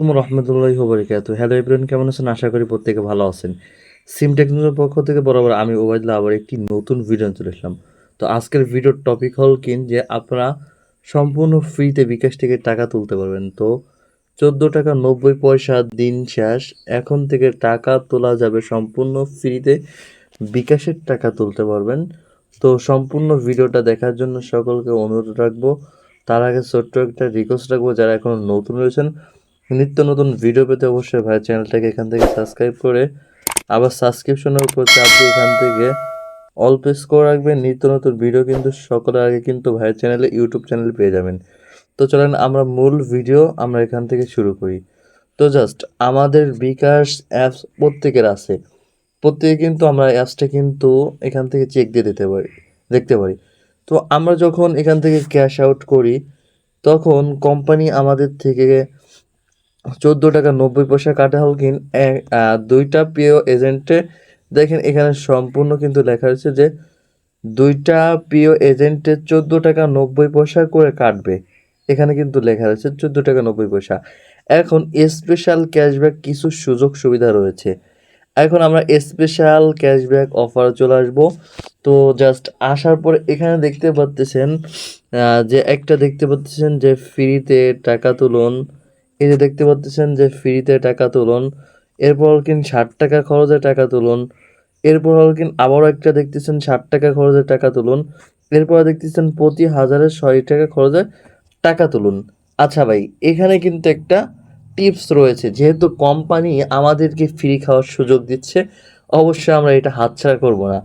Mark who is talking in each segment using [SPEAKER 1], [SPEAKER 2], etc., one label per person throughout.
[SPEAKER 1] তোমার রহমতুল্লাহি বরকাত হ্যালো এভরিওয়ান কেমন আছেন? আশা করি প্রত্যেকে ভালো আছেন। সিম টেকনোলজির পক্ষ থেকে বরাবর আমি ওবায়দুল্লাহ আবার একটি নতুন ভিডিও চলে আসলাম তো আজকের ভিডিওর টপিক হল কিন যে আপনারা সম্পূর্ণ ফ্রিতে বিকাশ থেকে টাকা তুলতে পারবেন। তো চোদ্দ টাকা নব্বই পয়সা দিন শেষ, এখন থেকে টাকা তোলা যাবে সম্পূর্ণ ফ্রিতে বিকাশের টাকা তুলতে পারবেন। তো সম্পূর্ণ ভিডিওটা দেখার জন্য সকলকে অনুরোধ রাখব। তার আগে ছোট্ট একটা রিকোয়েস্ট রাখব, যারা এখনও নতুন রয়েছেন নিত্য নতুন ভিডিও পেতে অবশ্যই ভাই চ্যানেলটাকে এখান থেকে সাবস্ক্রাইব করে, আবার সাবস্ক্রিপশনের উপর চাপ দিয়ে এখান থেকে অল প্রেস করে রাখবেন। নিত্য নতুন ভিডিও কিন্তু সকলের আগে কিন্তু ভাইয়ের চ্যানেলে ইউটিউব চ্যানেল পেয়ে যাবেন। তো চলেন আমরা মূল ভিডিও আমরা এখান থেকে শুরু করি। তো জাস্ট আমাদের বিকাশ অ্যাপস প্রত্যেকের আছে। প্রত্যেকে কিন্তু আমরা অ্যাপসটা কিন্তু এখান থেকে চেক দিয়ে দিতে পারি, দেখতে পারি। তো আমরা যখন এখান থেকে ক্যাশ আউট করি, তখন কোম্পানি আমাদের থেকে চোদ্দ টাকা নব্বই পয়সা কাটা হল কিন দুইটা পিও এজেন্টে। দেখেন, এখানে সম্পূর্ণ কিন্তু লেখা রয়েছে যে, দুইটা পিও এজেন্টে চোদ্দ টাকা নব্বই পয়সা করে কাটবে। এখানে কিন্তু লেখা রয়েছে চোদ্দ টাকা নব্বই পয়সা। এখন স্পেশাল ক্যাশব্যাক কিছু সুযোগ সুবিধা রয়েছে। এখন আমরা স্পেশাল ক্যাশব্যাক অফার চলে আসব। তো জাস্ট আসার পর এখানে দেখতে পাচ্ছেন যে একটা দেখতে পাচ্ছেন যে ফ্রিতে টাকা তুলুন। এই যে দেখতে পাচ্ছেন যে ফ্রিতে টাকা তুলুন, এরপর কিন ষাট টাকা খরচে টাকা তুলুন, এরপর হল কিন আবারও একটা দেখতেছেন ষাট টাকা খরচে টাকা তুলুন, এরপর দেখতেছেন প্রতি হাজারে ছয় টাকা খরচে টাকা তুলুন। আচ্ছা ভাই, এখানে কিন্তু একটা টিপস রয়েছে, যেহেতু কোম্পানি আমাদেরকে ফ্রি খাওয়ার সুযোগ দিচ্ছে, অবশ্যই আমরা এটা হাতছাড়া করব না।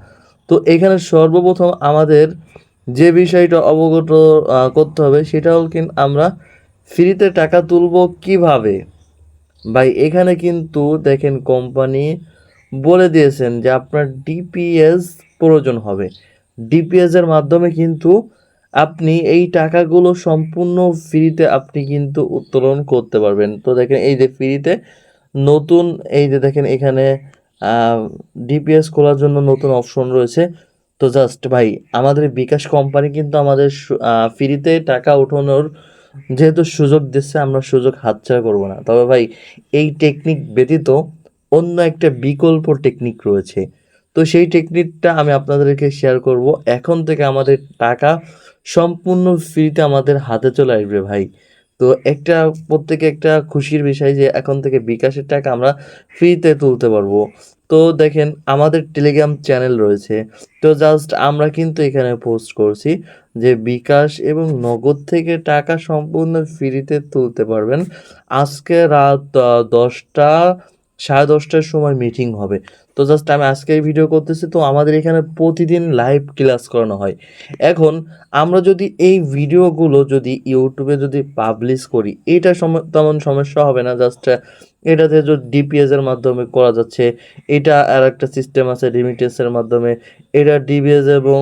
[SPEAKER 1] তো এখানে সর্বপ্রথম আমাদের যে বিষয়টা অবগত করতে হবে, সেটা হল কিন আমরা ফ্রিতে টাকা তুলব কীভাবে? ভাই, এখানে কিন্তু দেখেন কোম্পানি বলে দিয়েছেন যে আপনার ডিপিএস প্রয়োজন হবে। ডিপিএস এর মাধ্যমে কিন্তু আপনি এই টাকাগুলো সম্পূর্ণ ফ্রিতে আপনি কিন্তু উত্তোলন করতে পারবেন। তো দেখেন এই যে ফ্রিতে নতুন, এই যে দেখেন এখানে ডিপিএস খোলার জন্য নতুন অপশন রয়েছে। তো জাস্ট ভাই, আমাদের বিকাশ কোম্পানি কিন্তু আমাদের ফ্রিতে টাকা উঠানোর যেহেতু সুযোগ দিচ্ছে আমরা সুযোগ হাতছাড়া করব না। তবে ভাই, এই টেকনিক ব্যতীত অন্য একটা বিকল্প টেকনিক রয়েছে। তো সেই টেকনিকটা আমি আপনাদেরকে শেয়ার করব। এখন থেকে আমাদের টাকা সম্পূর্ণ ফ্রিতে আমাদের হাতে চলে আসবে ভাই। তো একটা প্রত্যেকে একটা খুশির বিষয় যে এখন থেকে বিকাশের টাকা আমরা ফ্রিতে তুলতে পারব। তো দেখেন, আমাদের টেলিগ্রাম চ্যানেল রয়েছে। তো জাস্ট আমরা কিন্তু এখানে পোস্ট করছি যে বিকাশ এবং নগদ থেকে টাকা সম্পূর্ণ ফ্রিতে তুলতে পারবেন। আজকে রাত দশটা সাড়ে দশটার সময় মিটিং হবে। তো জাস্ট আমি আজকে ভিডিও করতেছি, তো আমাদের এখানে প্রতিদিন লাইভ ক্লাস করানো হয়। এখন আমরা যদি এই ভিডিওগুলো যদি ইউটিউবে যদি পাবলিশ করি, এটা তেমন সমস্যা হবে না জাস্ট এটাতে যদি ডিপিএস এর মাধ্যমে করা যাচ্ছে, এটা আর একটা সিস্টেম আছে রিমিটেন্সের মাধ্যমে, এটা ডিবিএস এবং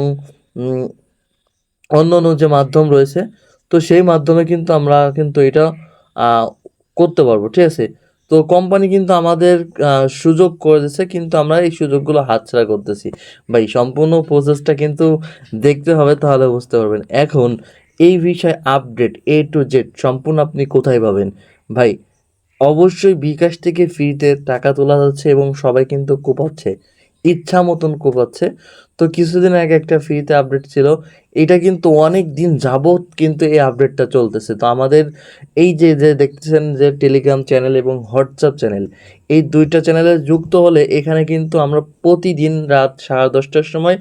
[SPEAKER 1] অন্য অন্য যে মাধ্যম রয়েছে, তো সেই মাধ্যমে কিন্তু আমরা কিন্তু এটা করতে পারব, ঠিক আছে? তো কোম্পানি কিন্তু আমাদের সুযোগ করে দিচ্ছে কিন্তু আমরা এই সুযোগগুলো হাতছাড়া করতেছি। ভাই, সম্পূর্ণ প্রসেসটা কিন্তু দেখতে হবে, তাহলে বুঝতে পারবেন। এখন এই বিষয়ে আপডেট এ টু জেড সম্পূর্ণ আপনি কোথায় পাবেন? ভাই, অবশ্যই বিকাশ থেকে ফ্রিতে টাকা তোলা যাচ্ছে এবং সবাই কিন্তু কোপাচ্ছে। ইচ্ছা মতন কোপাচ্ছে। তো কিছুদিন আগে একটা ফ্রিতে আপডেট ছিল। এটা কিন্তু অনেক দিন যাবত কিন্তু এই আপডেটটা চলতেছে। তো আমাদের এই যে যে দেখতেছেন যে টেলিগ্রাম চ্যানেল এবং হোয়াটসঅ্যাপ চ্যানেল এই দুইটা চ্যানেলে যুক্ত হলে এখানে কিন্তু আমরা প্রতিদিন রাত সাড়ে দশটার সময়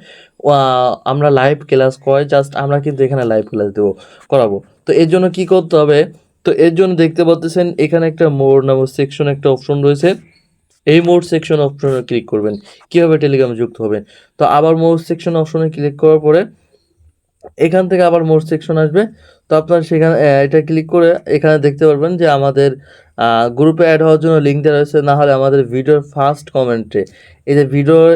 [SPEAKER 1] আমরা লাইভ ক্লাস করাই। জাস্ট আমরা কিন্তু এখানে লাইভ ক্লাস দেবো, করাবো। তো এর জন্য কী করতে হবে? তো এর জন্য দেখতে পাচ্ছেন এখানে একটা মোর নামক সেকশন একটা অপশন রয়েছে। এই মোড সেকশন অপশনে ক্লিক করবেন। কীভাবে টেলিগ্রামে যুক্ত হবেন? তো আবার মোড সেকশন অপশনে ক্লিক করার পরে এখান থেকে আবার মোড সেকশন আসবে। তো আপনার সেখানে এটা ক্লিক করে এখানে দেখতে পারবেন যে আমাদের গ্রুপে অ্যাড হওয়ার জন্য লিঙ্ক দেওয়া রয়েছে, না হলে আমাদের ভিডিওর ফার্স্ট কমেন্টে এই যে ভিডিওর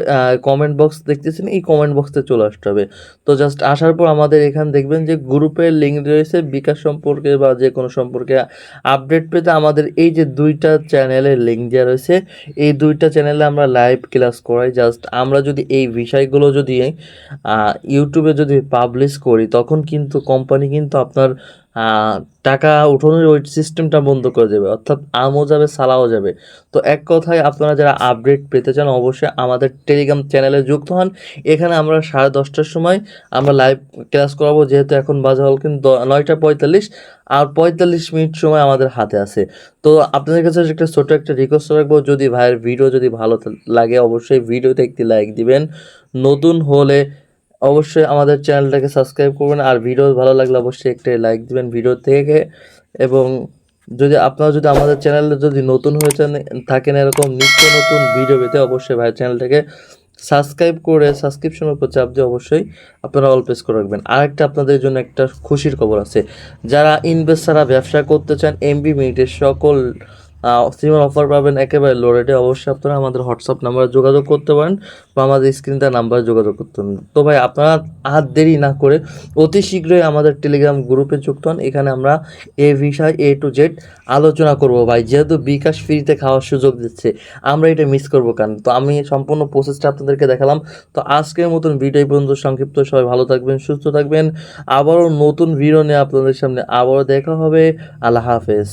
[SPEAKER 1] কমেন্ট বক্স দেখতেছেন, এই কমেন্ট বক্সে চলে আসতে হবে। তো জাস্ট আসার পর আমাদের এখানে দেখবেন যে গ্রুপের লিঙ্ক রয়েছে, বিকাশ সম্পর্কে বা যে কোনো সম্পর্কে আপডেট পেতে আমাদের এই যে দুইটা চ্যানেলের লিঙ্ক দেওয়া রয়েছে, এই দুইটা চ্যানেলে আমরা লাইভ ক্লাস করাই। জাস্ট আমরা যদি এই বিষয়গুলো যদি ইউটিউবে যদি পাবলিশ করি, তখন কিন্তু কোম্পানি কিন্তু আপনার আহ, টাকা উঠানোর ওই সিস্টেমটা বন্ধ করে দেবে অর্থাৎ আমও যাবে সালাও যাবে। তো এক কথায় আপনারা যারা আপডেট পেতে চান অবশ্যই আমাদের টেলিগ্রাম চ্যানেলে যুক্ত হন। এখানে আমরা সাড়ে দশটার সময় আমরা লাইভ ক্লাস করাবো যেহেতু এখন বাজে হল কিন্তু নয়টা পঁয়তাল্লিশ আর পঁয়তাল্লিশ মিনিট সময় আমাদের হাতে আছে। তো আপনাদের কাছে একটা ছোটো একটা রিকোয়েস্ট রাখব যদি ভাইয়ের ভিডিও যদি ভালো লাগে অবশ্যই ভিডিওতে একটি লাইক দিবেন। নতুন হলে অবশ্যই আমাদের চ্যানেলটাকে সাবস্ক্রাইব করবেন, আর ভিডিও ভালো লাগলে অবশ্যই একটা লাইক দিবেন ভিডিও থেকে। এবং যদি আপনারা যদি আমাদের চ্যানেলে যদি নতুন হয়েছেন থাকেন এরকম নিত্য নতুন ভিডিও পেতে, অবশ্যই ভাইয়ের চ্যানেলটাকে সাবস্ক্রাইব করে সাবস্ক্রিপশনের উপর চাপ দিয়ে অবশ্যই আপনারা অল প্রেস করে রাখবেন। আরেকটা আপনাদের জন্য একটা খুশির খবর আছে। যারা ইনভেস্টাররা ব্যবসা করতে চান এমবি মিনিটের সকল সিমের অফার পাবেন একেবারে লো রেটে অবশ্যই আপনারা আমাদের হোয়াটসঅ্যাপ নাম্বারে যোগাযোগ করতে পারেন বা আমাদের স্ক্রিনটা নাম্বারে যোগাযোগ করতে পারেন। তো ভাই, আপনারা আর দেরি না করে অতি শীঘ্রই আমাদের টেলিগ্রাম গ্রুপে যুক্ত হন। এখানে আমরা এ বিষয় এ টু জেড আলোচনা করব ভাই। যেহেতু বিকাশ ফ্রিতে খাওয়ার সুযোগ দিচ্ছে, আমরা এটা মিস করব কেন? তো আমি সম্পূর্ণ প্রসেসটা আপনাদেরকে দেখালাম। তো আজকের মতন ভিডিও পর্যন্ত সংক্ষিপ্ত। সবাই ভালো থাকবেন, সুস্থ থাকবেন। আবারও নতুন ভিডিও নিয়ে আপনাদের সামনে আবারও দেখা হবে। আল্লাহ হাফেজ।